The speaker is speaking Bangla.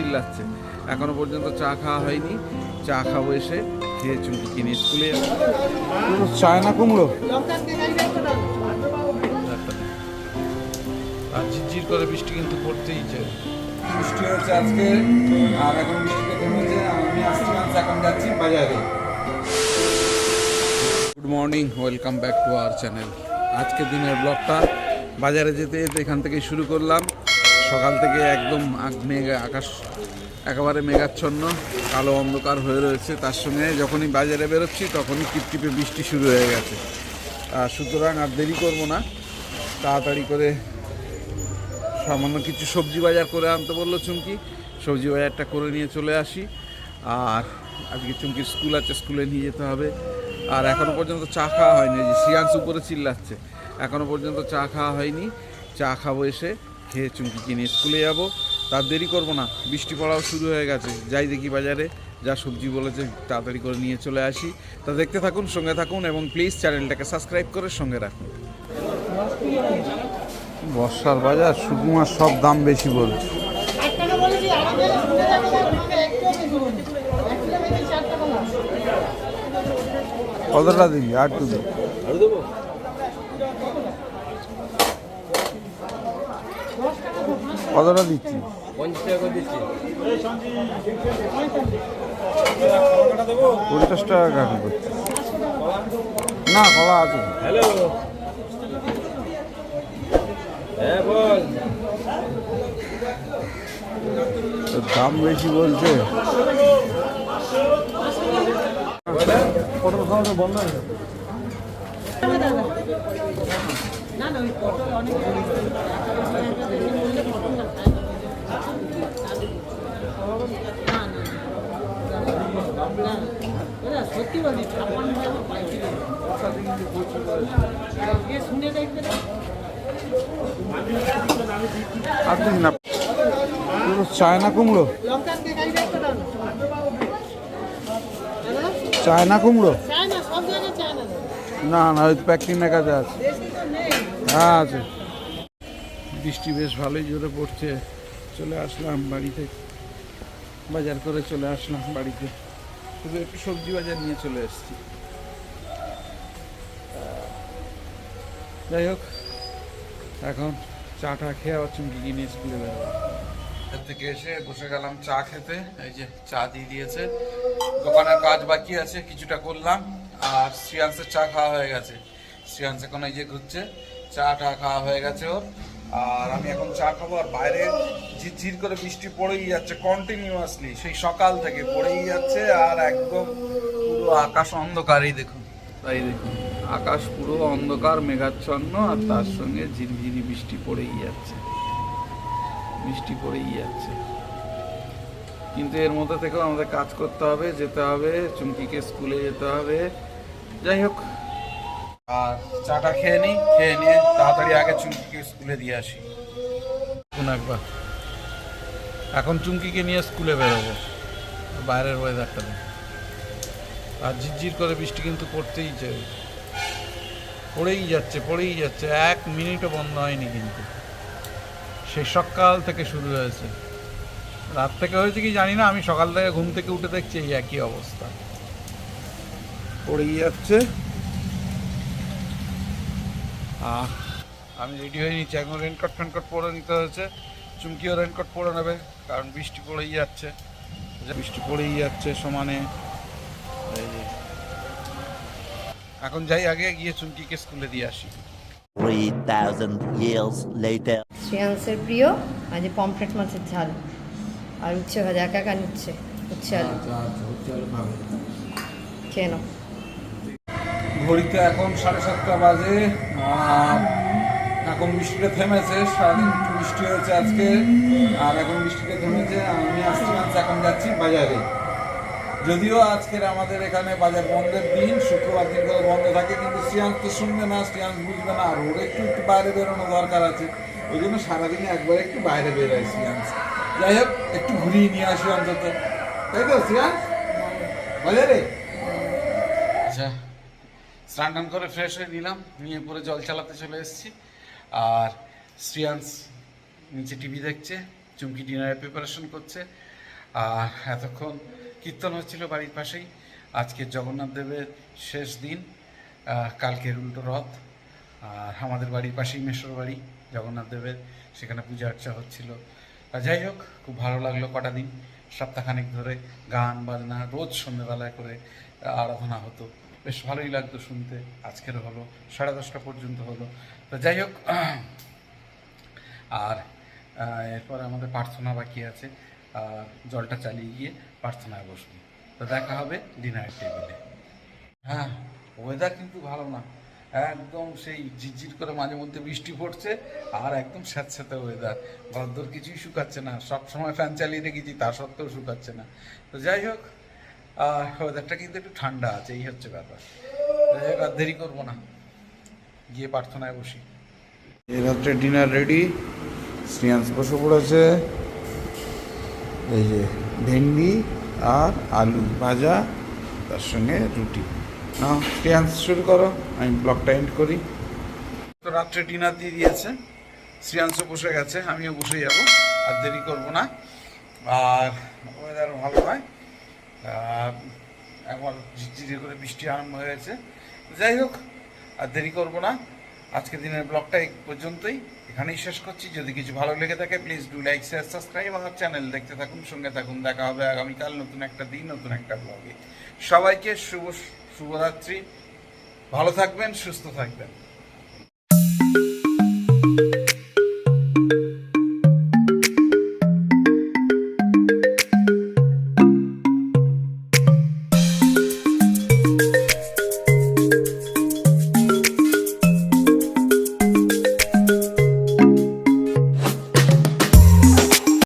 চিল্লাচ্ছে। এখনও পর্যন্ত চা খাওয়া হয়নি। চা খাব এসে খেয়ে চুমকি কিনে স্কুলে চায় না কুমড়ো? আর ঝিরঝির করে বৃষ্টি কিন্তু পড়তেই চাই। বৃষ্টি হচ্ছে আজকে আর এখন বৃষ্টিটা থেমেছে। আমি আসছি এখন যাচ্ছি বাজারে। Good morning welcome back to our channel আজকে দিনের ব্লগটা বাজারে যেতে যেতে এখান থেকে শুরু করলাম। সকাল থেকে একদম মেঘ, আকাশ একেবারে মেঘাচ্ছন্ন, কালো অন্ধকার হয়ে রয়েছে। তার সঙ্গে যখনই বাজারে বেরোচ্ছি, তখনই টিপটিপে বৃষ্টি শুরু হয়ে গেছে। আর সুতরাং আর দেরি করব না। তাড়াতাড়ি করে সামান্য কিছু সবজি বাজার করে আনতে বলল চুমকি। সবজি বাজারটা করে নিয়ে চলে আসি। আর আজকে চুমকির স্কুল আছে, স্কুলে নিয়ে যেতে হবে। আর এখনও পর্যন্ত চা খাওয়া হয়নি যে সিয়ান্স উপরে চিল্লাচ্ছে। এখনও পর্যন্ত চা খাওয়া হয়নি। চা খাব এসে। খেয়ে চুমকি কিনে স্কুলে যাব। তার দেরি করব না বৃষ্টি পড়াও শুরু হয়ে গেছে। যাই দেখি বাজারে যা সবজি বলেছে তাড়াতাড়ি করে নিয়ে চলে আসি। তা দেখতে থাকুন সঙ্গে থাকুন এবং প্লিজ চ্যানেলটাকে সাবস্ক্রাইব করে সঙ্গে রাখুন। বর্ষার বাজার শুকুমার সব দাম বেশি বলছে। কতটা দিবি? আর টু দিবি? কতটা দিচ্ছি? পঞ্চাশ টাকা করে দিচ্ছি। পঞ্চাশ টাকা কাটি করছি? না কলা আছে। হ্যালো। হ্যাঁ বল। তো দাম বেশি বলছে। না না ওই পটল অনেক। না না না সত্যি বলি ছাপ্পান্ন টাকা পাইছি শুনে দেখবে না না চায়না কুমড়ো? চায়না কুমড়ো? না না ওই প্যাকিংয়ের কাছে আছে। হ্যাঁ আছে। বৃষ্টি বেশ ভালোই জোরে পড়ছে। চলে আসলাম বাড়িতে। বাজার করে চলে আসলাম বাড়িতে। শুধু একটু সবজি বাজার নিয়ে চলে এসেছি। যাই হোক, এখন চাটা খেয়ে আবার চুমকি কিনে স্কুলে বেরোবো। থেকে এসে বসে গেলাম চা খেতে, এই যে চা দিয়ে দিয়েছে। দোকানের কাজ বাকি আছে, কিছুটা করলাম, আর শ্রিয়াংসের চা খাওয়া হয়ে গেছে। শ্রিয়াংস এখন এই যে ঘুরছে চা টা খাওয়া হয়ে গেছে ওর। আর আমি এখন চা খাব আর বাইরে ঝিরঝির করে বৃষ্টি পড়েই যাচ্ছে কন্টিনিউয়াসলি সেই সকাল থেকে পড়েই যাচ্ছে আর একদম পুরো আকাশ অন্ধকারই দেখুন। তাই দেখুন, আকাশ পুরো অন্ধকার, মেঘাচ্ছন্ন আর তার সঙ্গে ঝিরঝিরি বৃষ্টি পড়েই যাচ্ছে। বৃষ্টি পড়েই যাচ্ছে। কিন্তু এর মধ্যে থেকেও আমাদের কাজ করতে হবে, যেতে হবে, চুমকিকে স্কুলে যেতে হবে। যাই হোক আর চাটা খেয়ে নিই খেয়ে নিয়ে তাড়াতাড়ি আগে চুমকিকে স্কুলে দিয়ে আসি। এখন একবার। এখন চুমকিকে নিয়ে স্কুলে বেরোবো। বাইরের ওয়েদারটা দেখি। আর ঝিরঝির করে বৃষ্টি কিন্তু পড়তেই চাই পড়েই যাচ্ছে পড়েই যাচ্ছে। এক মিনিটও বন্ধ হয়নি কিন্তু। সেই সকাল থেকে শুরু হয়েছে। রাত থেকে হয়েছে কি জানি না আমি সকাল থেকে ঘুম থেকে উঠে দেখছি এই একই অবস্থা। পড়েই যাচ্ছে। আমি রেডি হয়ে নিচ্ছি। এখন রেনকট ফেনকট পরে নিতে হয়েছে। চুমকিও রেনকোট পরে নেবে কারণ বৃষ্টি পড়েই যাচ্ছে। বৃষ্টি পড়েই যাচ্ছে সমানে। এখন যাই আগে গিয়ে চুমকিকে স্কুলে দিয়ে আসি। 3,000 years later. শ্রেয়াংসের প্রিয় আজ পমফ্রেট মাছের ঝাল। আর উচ্ছে ভাজা একা একা নিচ্ছে। উচ্ছে আলু। খেয়ে নাও। ঘড়িতে এখন সাড়ে সাতটা বাজে এখন বৃষ্টিটা থেমেছে, সারাদিন একটু বৃষ্টি হয়েছে আজকে, আর এখন বৃষ্টিটা থেমেছে, আমি আসছি এখন যাচ্ছি বাজারে। যদিও আজকের আমাদের এখানে বাজার বন্ধের দিন, শুক্রবার দিন করে বন্ধ থাকে, কিন্তু শ্রিয়াংশ তো শুনবে না শ্রিয়াংশ বুঝবে না, আর ওর একটু একটু বাইরে বেরোনো দরকার আছে। ওই জন্য সারাদিনে একবার একটু বাইরে বেরোয় শ্রিয়াংশ যাই হোক, একটু ঘুরিয়ে নিয়ে আসি অন্তত। তাই তো শ্রিয়াংশ বাজারে? আচ্ছা। স্নান টান করে ফ্রেশ হয়ে নিলাম, নিয়ে পরে জল চালাতে চলে এসেছি। আর শ্রিয়াংশ নিচে টিভি দেখছে, চুমকি ডিনারের প্রিপারেশন করছে। আর এতক্ষণ কীর্তন হচ্ছিল বাড়ির পাশেই। আজকে জগন্নাথ দেবের শেষ দিন কালকের উল্টো রথ। আর আমাদের বাড়ির পাশেই মেশর বাড়ি, জগন্নাথ দেবের সেখানে পূজা অর্চা হচ্ছিল। যাই হোক, খুব ভালো লাগল কটা দিন। সপ্তাহখানেক ধরে গান, বাজনা, রোজ সন্ধ্যেবেলায় করে আরাধনা হতো। বেশ ভালোই লাগতো শুনতে। আজকেরও হলো, সাড়ে দশটা পর্যন্ত হলো। তো যাই হোক, আর এরপরে আমাদের প্রার্থনা বাকি আছে। জলটা চালিয়ে গিয়ে প্রার্থনায় বসবো। তো দেখা হবে ডিনার টেবিলে হ্যাঁ ওয়েদার কিন্তু ভালো না। একদম সেই ঝিরঝির করে মাঝে মধ্যে বৃষ্টি পড়ছে আর একদম স্যাঁতস্যাঁতে ওয়েদার ঘরদোর কিছুই শুকাচ্ছে না। সব সময় ফ্যান চালিয়ে রেখেছি, তা সত্ত্বেও শুকাচ্ছে না। তো যাই হোক ওয়েদারটা কিন্তু একটু ঠান্ডা আছে, এই হচ্ছে ব্যাপার। আর দেরি করব না। গিয়ে প্রার্থনায় বসি। এই রাত্রে ডিনার রেডি শ্রিয়াংশ বসে পড়েছে। এই যে ভেন্ডি আর আলু ভাজা, তার সঙ্গে রুটি। না শ্রিয়াংশ শুরু করো, আমি ব্লগটা এন্ড করি। তো রাত্রে ডিনার দিয়ে দিয়েছে। শ্রিয়াংশ বসে গেছে, আমিও বসে যাব, আর দেরি করব না। আর ওয়েদার ভালো আর একবার ঝিরঝিরে করে বৃষ্টি আরম্ভ হয়েছে। যাই হোক, আর দেরি করব না। আজকে দিনের ব্লগটা এই পর্যন্তই। এখানেই শেষ করছি। যদি কিছু ভালো লেগে থাকে please do like share subscribe আমার চ্যানেল দেখতে থাকুন, সঙ্গে থাকুন। দেখা হবে আগামীকাল নতুন একটা দিন, নতুন একটা ব্লগে সবাইকে শুভ, শুভরাত্রি। ভালো থাকবেন, সুস্থ থাকবেন।